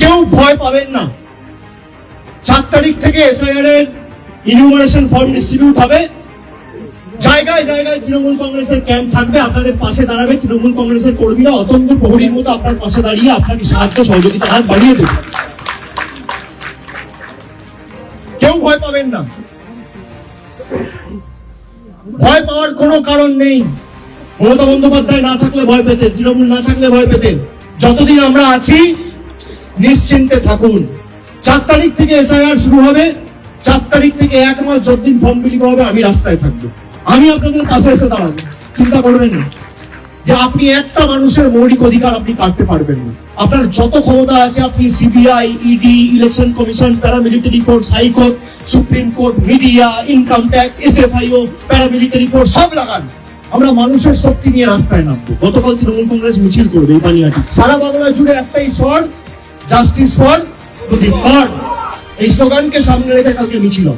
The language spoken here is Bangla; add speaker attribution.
Speaker 1: কেউ ভয় পাবেন না। চার তারিখ থেকে এসআইআর এর ইনুমারেশন ফর্ম ডিস্ট্রিবিউট হবে। জায়গায় জায়গায় তৃণমূল কংগ্রেসের ক্যাম্প থাকবে। আপনাদের পাশে দাঁড়াবে তৃণমূল কংগ্রেসের কর্মীরা। অতন্ত প্রহরীর মতো আপনার পাশে দাঁড়িয়ে আপনাকে সাহায্য সহযোগিতা হাত বাড়িয়ে দেবে। কেউ ভয় পাবেন না। ভয় পাওয়ার কোনো কারণ নেই। মমতা বন্দ্যোপাধ্যায় না থাকলে ভয় পেতেন, তৃণমূল না থাকলে ভয় পেতেন। যতদিন আমরা আছি নিশ্চিন্তে থাকুন। চার তারিখ থেকে এসআইআর শুরু হবে। চার তারিখ থেকে এক মাস যতদিন ফর্ম বিলি হবে, আমি রাস্তায় থাকব। আমি আপনাদের পাশে এসে দাঁড়াবো। চিন্তা করবেন না। যে আপনি একটা মানুষের মৌলিক অধিকার আপনি কাটতে পারবেন না। আপনার যত ক্ষমতা আছে, আপনি CBI ED election commission paramilitary force high court supreme court media income tax SFIO paramilitary force সব লাগান। আমরা মানুষের শক্তি নিয়ে রাস্তায় নামবো। গতকাল তৃণমূল কংগ্রেস মিছিল করবে এই পানিয়াটি। সারা বাংলা জুড়ে একটাই স্বর জাস্টিস ফর দুদিন এই স্লোগানকে সামনে রেখে কালকে মিছিল।